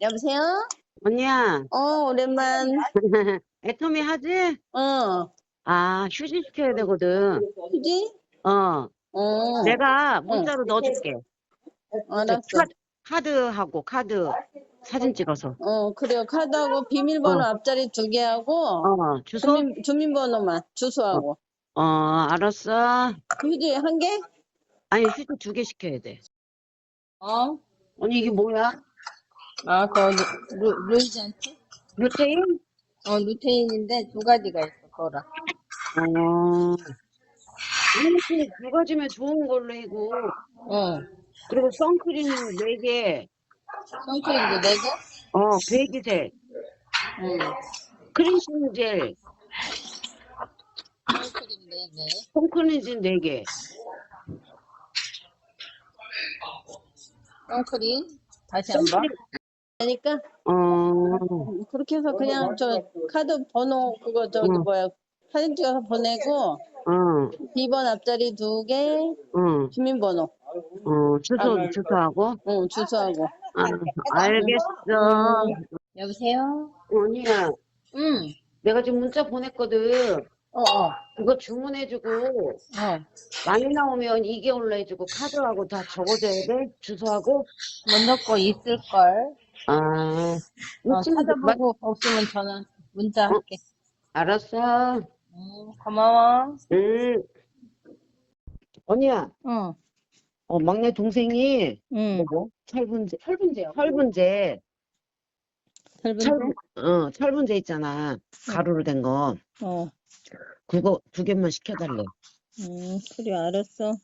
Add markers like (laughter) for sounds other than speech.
여보세요? 언니야, 어, 오랜만. (laughs) 애터미 하지? 어, 아, 휴지 시켜야 되거든. 휴지? 어, 어, 내가 문자로 넣어줄게. 알았어. 카드, 카드하고 카드 사진 찍어서. 어, 그래요. 카드하고 비밀번호 어. 앞자리 두 개 하고, 어, 주소? 주민, 주민번호만, 주소하고. 어, 알았어. 휴지 한 개? 아니, 휴지 두 개 시켜야 돼. 어? 언니, 이게 뭐야? 아, 그, 루, 루이젠트? 루테인? 어, 루테인인데 두 가지가 있어, 거라. 어. 이렇게 두 가지면 좋은 걸로 이고 어, 그리고 선크림 네 개, 선크림도 네 개? 어, 배기색, 응. 크린싱 젤, 선크림 네 개. 폼크린진 네 개. 선크림? 다시 한 번. 그 러니까 어, 그렇게 해서 그냥 저 카드 번호 그거 저기 응. 뭐야 사진 찍어서 보내고 어, 비번 앞자리 두 개, 어, 주민번호, 어, 주소, 아, 주소하고? 응, 주소하고. 아, 알겠어. 여보세요? 언니야, 응, 내가 지금 문자 보냈거든. 어, 어, 그거 주문해주고, 어. 많이 나오면 2개월로 해주고, 카드하고 다 적어줘야 돼? 주소하고? 못 넣고 있을걸. 아, 어, 찾아보고 없으면 전화, 문자 어? 할게. 알았어. 응, 고마워. 응. 언니야, 응, 어, 막내 동생이, 응. 뭐, 철분제, 철분제요? 철분제, 설문제? 철분, 어, 철분제 있잖아. 가루로 된 거. 어, 그거 두 개만 시켜달래. 응, 그래, 알았어.